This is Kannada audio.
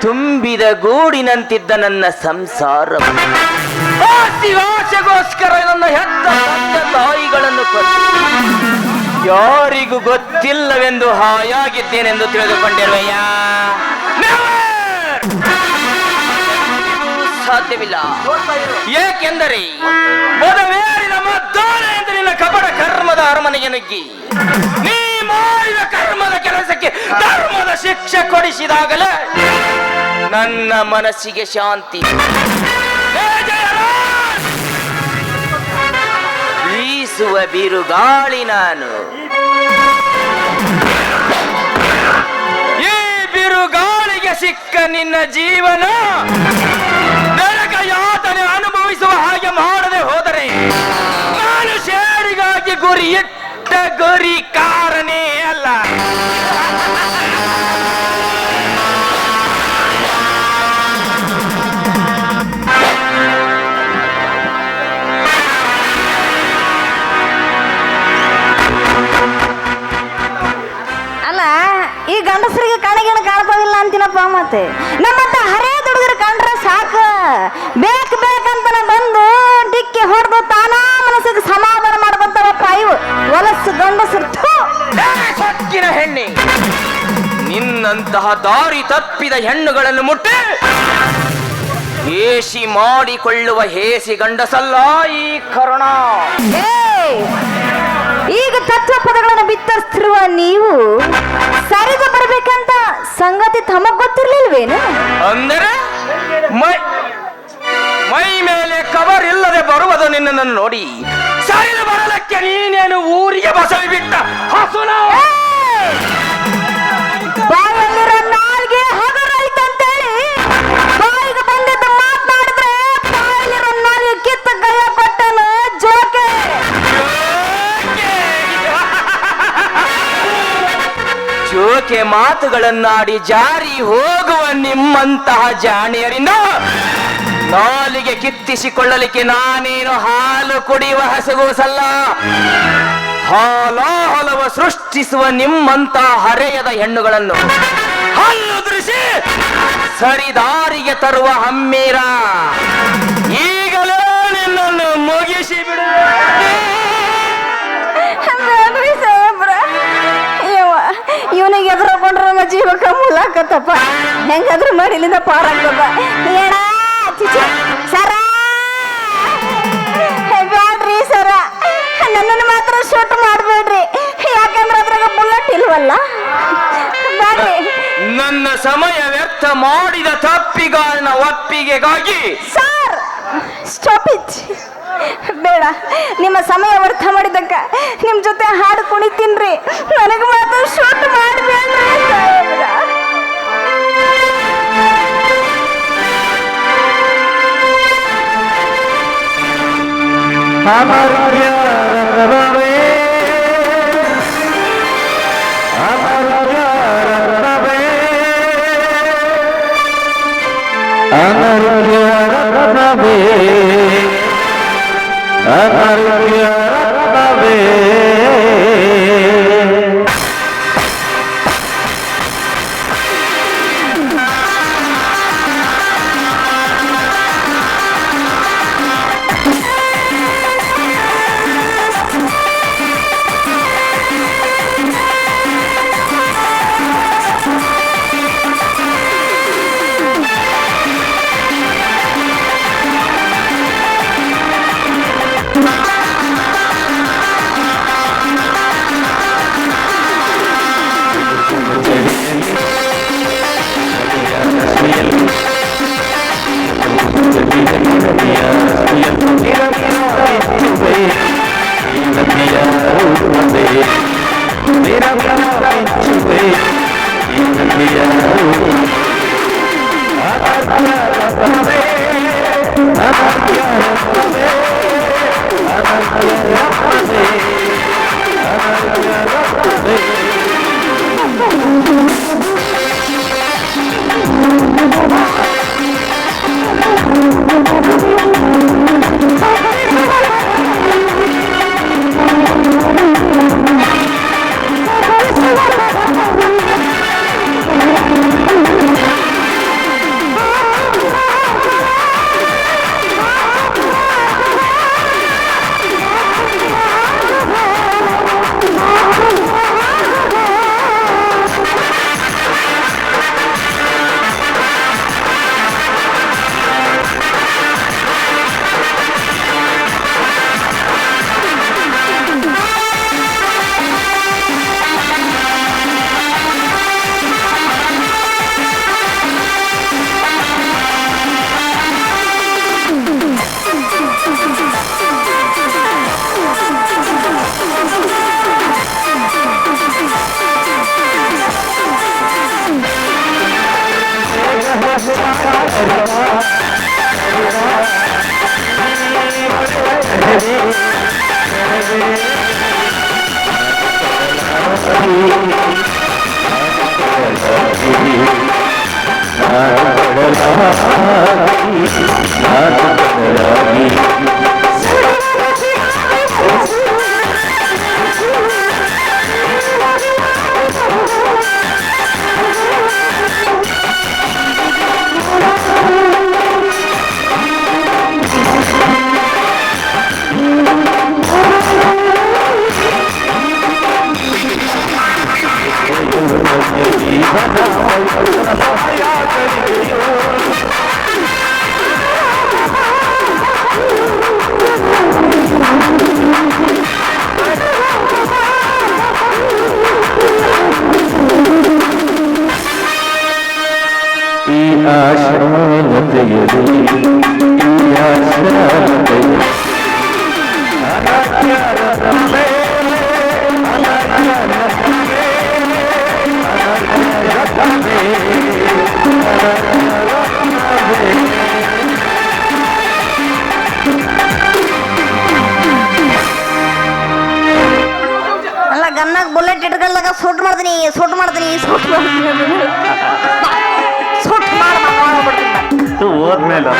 ತುಂಬಿದ ಗೂಡಿನಂತಿದ್ದ ನನ್ನ ಸಂಸಾರ ಆಸೆಗೋಸ್ಕರ ನನ್ನ ಹೆತ್ತ ತಾಯಿಗಳನ್ನು ಯಾರಿಗೂ ಗೊತ್ತಿಲ್ಲವೆಂದು ಹಾಯಾಗಿದ್ದೇನೆಂದು ತಿಳಿದುಕೊಂಡಿರುವೆಯ? ಸಾಧ್ಯವಿಲ್ಲ. ಏಕೆಂದರೆ ಎಂದು ನಿನ್ನ ಕಪಡ ಕರ್ಮದ ಅರಮನೆಗೆ ನುಗ್ಗಿ, ನೀ ಮಾಡಿದ ಕರ್ಮದ ಕೆಲಸಕ್ಕೆ ಧರ್ಮದ ಶಿಕ್ಷೆ ಕೊಡಿಸಿದಾಗಲೇ ನನ್ನ ಮನಸ್ಸಿಗೆ ಶಾಂತಿ. ಬೀಸುವ ಬಿರುಗಾಳಿ ನಾನು. ಈ ಬಿರುಗಾಳಿಗೆ ಸಿಕ್ಕ ನಿನ್ನ ಜೀವನ ನರಕ ಯಾತನೆ ಅನುಭವಿಸುವ ಹಾಗೆ ಮಾಡದೆ ಹೋದರೆ ನಾನು ಶೇರಿಗಾಗಿ ಗುರಿ ಇಟ್ಟ ಗುರಿ ಮತ್ತೆ. ನಮ್ಮಂತ ಹರೇ ದುಡುಗರು ಕಂಡ್ರೆ ಸಾಕು. ಬೇಕ್ ಬೇಕಂತ ಬಂದು ಡಿಕ್ಕಿ ಹೊಡೆದು ತಾನಾ ಮನಸ್ಸಿಗೆ ಸಮಾಧಾನ ಮಾಡ್ಕೊಂತಾವಪ್ಪ ಇವು ಹೊಲಸು ಗಂಡಸರ್ತು ಸೊಕ್ಕಿನ ಹೆಣ್ಣೆ. ನಿನ್ನಂತಹ ದಾರಿ ತಪ್ಪಿದ ಹೆಣ್ಣುಗಳನ್ನು ಮುಟ್ಟಿ. ಹೇಸಿ ಮಾಡಿಕೊಳ್ಳುವ ಹೇಸಿ ಗಂಡಸಲ್ಲ ಈ ಕರುಣ! ಈಗ ತತ್ವ ಪದಗಳನ್ನು ಬಿತ್ತರಿಸ್ತಿರುವ ನೀವು ಸರಿದು ಬರಬೇಕಂತ ಸಂಗತಿ ತಮಗ್ ಗೊತ್ತಿರ್ಲಿಲ್ವೇನು? ಅಂದರೆ ಮೈ ಮೈ ಮೇಲೆ ಕವರ್ ಇಲ್ಲದೆ ಬರುವುದು ನಿನ್ನನ್ನು ನೋಡಿ. ಸರಿದು ಬರಲಕ್ಕೆ ನೀನೇನು ಊರಿಗೆ ಬಸವಿ ಬಿಟ್ಟ? ಹಸುನ! ಜೋಕೆ ಮಾತುಗಳನ್ನಾಡಿ ಜಾರಿ ಹೋಗುವ ನಿಮ್ಮಂತಹ ಜಾಣಿಯರಿಂದ ನಾಲಿಗೆ ಕಿತ್ತಿಸಿಕೊಳ್ಳಲಿಕ್ಕೆ ನಾನೇನು ಹಾಲು ಕುಡಿಯುವ ಹಸಗೂಸಲ್ಲ? ಹಾಲಾಹಲವ ಸೃಷ್ಟಿಸುವ ನಿಮ್ಮಂತ ಹರೆಯದ ಹೆಣ್ಣುಗಳನ್ನು ಸರಿದಾರಿಗೆ ತರುವ ಹಮ್ಮೀರ? ಜೀವಕ್ಕೆ ಹೆಂಗಾದ್ರು ಮಾಡಿ ಇಲ್ಲಿಂದ ಏಣ ಚಿಚಿ ಸರ? ಬ್ಯಾಡ್ರಿ ಸರ. ನನ್ನನ್ನು ಮಾತ್ರ ಶೂಟ್ ಮಾಡಬೇಡ್ರಿ. ಯಾಕಂದ್ರೆ ಅದ್ರಾಗ ಬುಲೆಟ್ ಇಲ್ವಲ್ಲ? ಬ್ಯಾಡ್ರಿ. ನನ್ನ ಸಮಯ ವ್ಯರ್ಥ ಮಾಡಿದ ತಪ್ಪಿಗಾರನ ಒಪ್ಪಿಗೆಗಾಗಿ ಸರ್ ಸ್ಟಾಪ್ ಇಟ್ ಬೇಡ ನಿಮ್ಮ ಸಮಯ ವ್ಯರ್ಥ ಮಾಡಿದ್ದಕ್ಕ. ನಿಮ್ಮ ಜೊತೆ ಹಾಡು ಕುಣಿತೀನ್ರಿ. ನನಗೆ ಮಾತ್ರ ಶೂಟ್ ಮಾಡಬೇಡ್ರಿ আমার রবে আমার রবে আমার রবে আমার রবে Yeah. ಗನ್ನಾಗ ಬುಲೆಟ್ ಇಟ್ಕೊಳ್ಳಾಗ ಸೂಟ್ ಮಾಡ್ತೀನಿ ಸೂಟ್ ಮಾಡ್ತೀನಿ ಸೂಟ್ ಮಾಡ್ತೀನಿ ಸೂಟ್ ಮಾಡಿ ಹೋದ್ಮೇಲೆ